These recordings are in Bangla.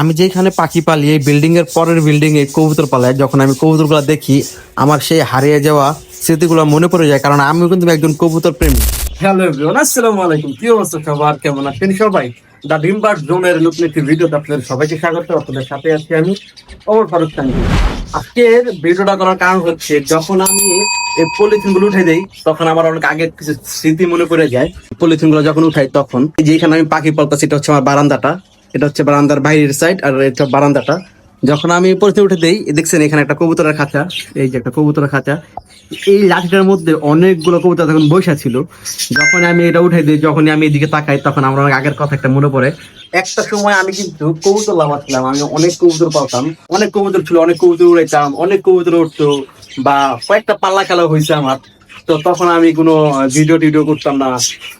আমি যেখানে পাখি পালি এই বিল্ডিং এর পরের বিল্ডিং এ কবুতর পালাই যখন আমি কবুতরগুলো দেখি, আমার সেই হারিয়ে যাওয়া স্মৃতিগুলো মনে পড়ে যায়, কারণ আমিও কিন্তু একজন কবুতর প্রেমী। হ্যালো এভরিওয়ান আসসালামু আলাইকুম। কি অবস্থা সবার কেমন আছেন সবাই? দা ডিমবার্ড জোনের নতুন ভিডিওতে আপনাদের সবাইকে স্বাগত, আপনাদের সাথে আছি আমি ওমর ফারুক তানভীর আজকের ভিডিওটা করার কারণ হচ্ছে, যখন আমি এই পলিথিনগুলো উঠে দেই, তখন আমার অনেক আগের কিছু স্মৃতি মনে পড়ে যায়। পলিথিনগুলো যখন উঠাই, তখন এই যে এখানে আমি পাখি পালতাছি সেটা হচ্ছে আমার বারান্দাটা। এটা হচ্ছে বারান্দার বাইরের সাইড আর এটা বারান্দাটা। যখন আমি পলিথিন উঠে দেই, দেখছেন এখানে একটা কবুতরের খাঁচা, এই যে একটা কবুতরের খাঁচা। এই লাঠিটার মধ্যে অনেকগুলো কবুতর তখন বৈশা ছিল। যখন আমি এটা উঠে দিই, যখনই আমি এদিকে তাকাই, তখন আমার অনেক আগের কথা একটা মনে পড়ে। একটা সময় আমি কিন্তু কবুতর লাভাচ্ছিলাম, আমি অনেক কবুতর পাতাম অনেক কবুতর ছিল, অনেক কবুতর উড়াইতাম, অনেক কবুতর উঠতো বা কয়েকটা পাল্লা খেলা হয়েছে আমার। তো তখন আমি কোনো ভিডিও টিডিও করতাম না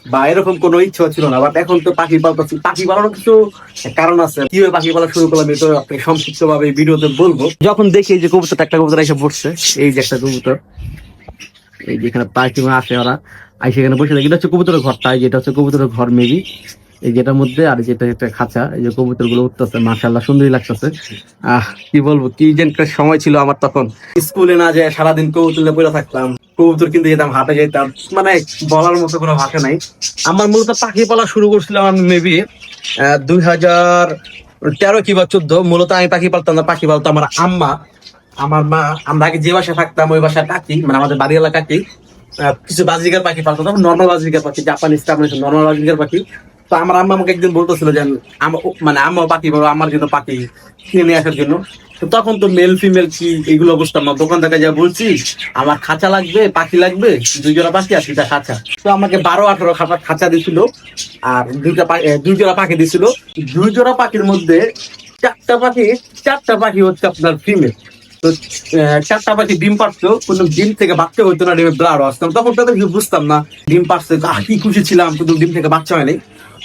বা এরকম কোনো ইচ্ছা ছিল না। বাট এখন তো পাখি পালতাছি। পাখি পালানোর কিছু কারণ আছে। কীভাবে পাখি পালা শুরু করলাম এটা আপনাকে সংক্ষিপ্ত ভাবে ভিডিওতে বলব। যখন দেখি যে কবুতরটা, একটা কবুতর এসে পড়ছে। এই যে একটা কবুতর। এই যেখানে পার্টি আসে ওরা। আর সেখানে বসে থাকে। এটা হচ্ছে কবুতরের ঘরটা যেটা হচ্ছে কবুতরের ঘর মেবি। এই যেটার মধ্যে, আর যেটা একটা খাঁচা। এই যে কবুতরগুলো উঠতেছে মাশাল্লাহ সুন্দরই লাগতেছে। আহ, কি বলব, কি যে সময় ছিল আমার তখন। স্কুলে না যায় সারাদিন কবুতর পড়ে থাকতাম। কবুতর কিনতে যেতাম, হাটে যেতাম মানে বলার মতো কোনো ভাষা নাই। আমার মূলত পাখি পালা শুরু করছিলাম আমি মেবি দুই হাজার তেরো কিংবা চোদ্দ। মূলত আমি পাখি পালতাম না, পাখি পালতাম আমার আম্মা। আমার মা, আমরা আগে যে বাসায় থাকতাম, ওই বাসায় কাকি মানে আমাদের বাড়ি এলাকা কাকি কিছু বাজিকার পাখি পালতাম নর্মাল বাজিকার পাখি জাপানিজ নর্মাল বাজিকার পাখি। তো আমার আম্মা আমাকে একদিন বলতেছিল যে মানে আম্মা পাখি বড় আমার জন্য পাখি কিনে নিয়ে আসার জন্য। তো তখন তো মেল, ফিমেল কি এগুলো বুঝতাম না। দোকান থেকে যা বলছি, আমার খাঁচা লাগবে, পাখি লাগবে দুই জোড়া পাখি আর দুইটা খাঁচা। তো আমাকে বারো, আঠারো খাঁচা খাঁচা দিছিল আর দুইটা দুই জোড়া পাখি দিছিল। দুই জোড়া পাখির মধ্যে চারটা পাখি চারটা পাখি হচ্ছে আপনার ফিমেল। তো চারটা পাখি ডিম পারতো কোনো ডিম থেকে বাচ্চা হইতো না ডিমে ব্লাড আসতাম তখন তো কিছু বুঝতাম না, ডিম পারছে কি খুশি ছিলাম, কিন্তু ডিম থেকে বাচ্চা হয়নি।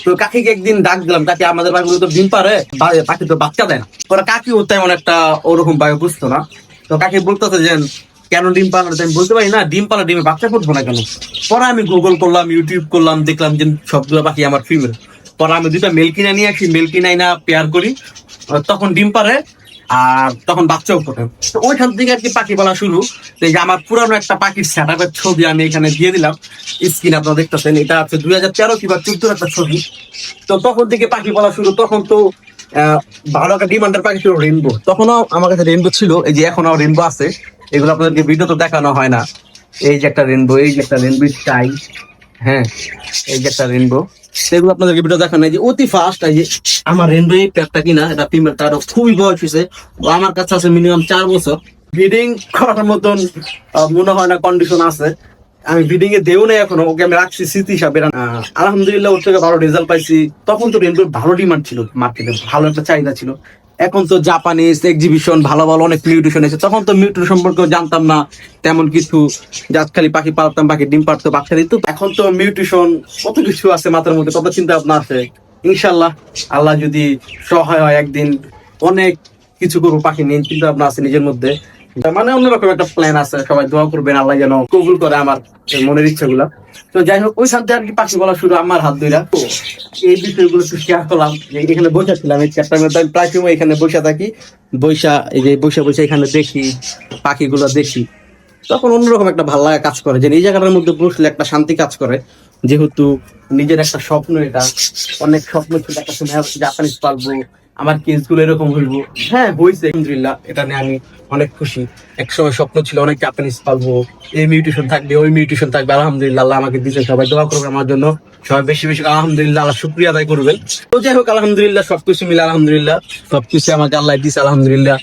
তো কাকিকে একদিন ডাক দিলাম, কাকি, আমাদের বাড়িগুলো তো ডিম পারে পাখি তো বাচ্চা দেয় না। পরে কাকি ও তেমন একটা ওরকম ভাবে বুঝতো না। তো কাকি বলতেছে যে, কেন ডিম পালো আমি বলতে পারি, না, ডিম পালা ডিমে বাচ্চা ফুটবো না কেন? পরে আমি গুগল করলাম ইউটিউব করলাম, দেখলাম যে সবগুলো পাখি আমার ফিমেল পরে আমি দুইটা মেল কিনে নিয়ে আসি মেল কিনাই না পেয়ার করি। তখন ডিম পারে আর তখন বাচ্চাও ফোটে ওইখান থেকে আর কি পাখি বলা শুরু এই যে আমার পুরানো একটা পাখির সেট ছবি আমি এখানে দিয়ে দিলাম স্ক্রিন আপনারা দেখতেছেন এটা হচ্ছে দুই হাজার তেরো কিংবা চোদ্দোর একটা ছবি তো তখন থেকে পাখি বলা শুরু তখন তো ভালো একটা ডিমান্ডের পাখি ছিল রেনবো তখনও আমার কাছে রেনবো ছিল এই যে এখনও রেনবো আছে এগুলো আপনাদেরকে ভিডিও তো দেখানো হয় না এই যে একটা রেনবো এই যে একটা রেনবো স্টাই হ্যাঁ এই যে একটা রেনবো সেগুলো ভিডিও যে অতি ফাস্ট এই যে আমার রেনবো এই প্যাকটা কিনা, এটা তার খুবই বয়স হয়েছে। আমার কাছে আছে মিনিমাম চার বছর। ব্রিডিং করার মতন মনে হয় না কন্ডিশন আছে। আমি ব্রিডিং এ দেও না এখনও, ওকে আমি রাখছি স্মৃতি হিসাবে। আলহামদুলিল্লাহ ওর থেকে ভালো রেজাল্ট পাইছি। তখন তো রেনবোর ভালো ডিমান্ড ছিল মার্কেটে ভালো একটা চাহিদা ছিল। এখন তো জাপানিজ এক্সিবিশন ভালো ভালো অনেক মিউটেশন এসে, তখন তো মিউটেশন সম্পর্কে জানতাম না, তেমন কিছু। জাত খালি পাখি পালতাম, পাখি ডিম পারতো বাচ্চা দিত এখন তো মিউটেশন কত কিছু আছে মাথার মধ্যে, কত চিন্তা ভাবনা আছে? ইনশাল্লাহ আল্লাহ যদি সহায় হয়, একদিন অনেক কিছু করব পাখি নিয়ে চিন্তা ভাবনা আছে নিজের মধ্যে। মানে অন্যরকম একটা প্ল্যান আছে, সবাই দোয়া করবেন, আল্লাহ যেন কবুল করে আমার মনের তো যাই হোক, ওই শান্তি আর কি পাখি বলা শুরু, আমার হাত এই বিষয়গুলো একটু শেয়ার করলাম এখানে বসে ছিলাম, এই প্রায় সময় এখানে বসে থাকি বৈশা এই যে বসে বসে এখানে দেখি, পাখিগুলো দেখি। তখন অন্যরকম একটা ভালো লাগা কাজ করে যে এই জায়গাটার মধ্যে বসলে একটা শান্তি কাজ করে। যেহেতু নিজের একটা স্বপ্ন এটা, অনেক স্বপ্ন ছিল, একটা সময় জাপানিজ পারব আমার কিডসগুলো এরকম হইবো? হ্যাঁ হয়েছে আলহামদুলিল্লাহ। এটা নিয়ে আমি অনেক খুশি। এক সময় স্বপ্ন ছিল অনেক জাপানিজ পালবো। এই মিউটেশন থাকবে, ওই মিউটেশন থাকবে। আলহামদুলিল্লাহ, আল্লাহ আমাকে দিয়েছেন সবাই। দোয়া করবেন আমার জন্য। সবাই বেশি বেশি আলহামদুলিল্লাহ, আল্লাহ শুক্রিয়া আদায় করবেন। তো যাই হোক, আলহামদুলিল্লাহ, সবকিছু মিলে আলহামদুলিল্লাহ। সবকিছু আমাকে আল্লাহ দিছে আলহামদুলিল্লাহ।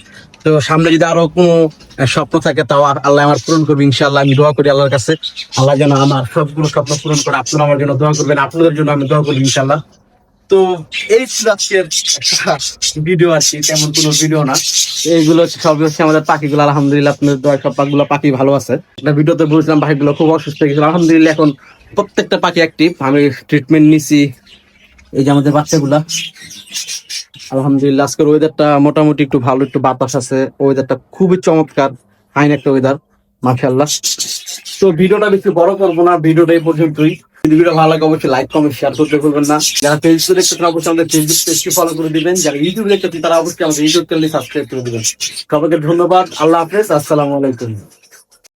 তো সামনে যদি আরও কোনো স্বপ্ন থাকে, তাও আল্লাহ আমার পূরণ করবে, ইনশাআল্লাহ। আমি দোয়া করি আল্লাহর কাছে। আল্লাহ যেন আমার সবগুলো স্বপ্ন পূরণ করে। আপনারা আমার জন্য দোয়া করবেন। আপনাদের জন্য আমি দোয়া করি, ইনশাআল্লাহ। তো এই আজকের ভিডিও আছে তেমন কোনো ভিডিও না। এইগুলো সব হচ্ছে আমাদের পাখিগুলো, আলহামদুলিল্লাহ আপনাদের দোয়া সব পাখিগুলো পাখি ভালো আছে। একটা ভিডিওতে বলছিলাম, পাখিগুলো খুব অসুস্থ হয়ে গেছিল। আলহামদুলিল্লাহ এখন প্রত্যেকটা পাখি অ্যাক্টিভ আমি ট্রিটমেন্ট নিছি এই যে আমাদের বাচ্চাগুলা। আলহামদুলিল্লাহ, আজকের ওয়েদারটা মোটামুটি একটু ভালো, একটু বাতাস আছে। ওয়েদারটা খুবই চমৎকার ফাইন একটা ওয়েদার মাশাআল্লাহ। তো ভিডিওটা বেশি বড় করব না, ভিডিওটা এই পর্যন্তই। যদি ভিডিও ভালো লাগে অবশ্যই লাইক কমেন্ট শেয়ার করতে ভুলবেন না। যারা ফেসবুক দেখতে অবশ্যই আমাদের ফেসবুক পেজটি ফলো করে দিবেন। যারা ইউটিউব দেখতে তারা অবশ্যই আমাদের ইউটিউব চ্যানেলটি সাবস্ক্রাইব করে দিবেন। সবাইকে ধন্যবাদ। আল্লাহ হাফেজ। আসসালামু আলাইকুম।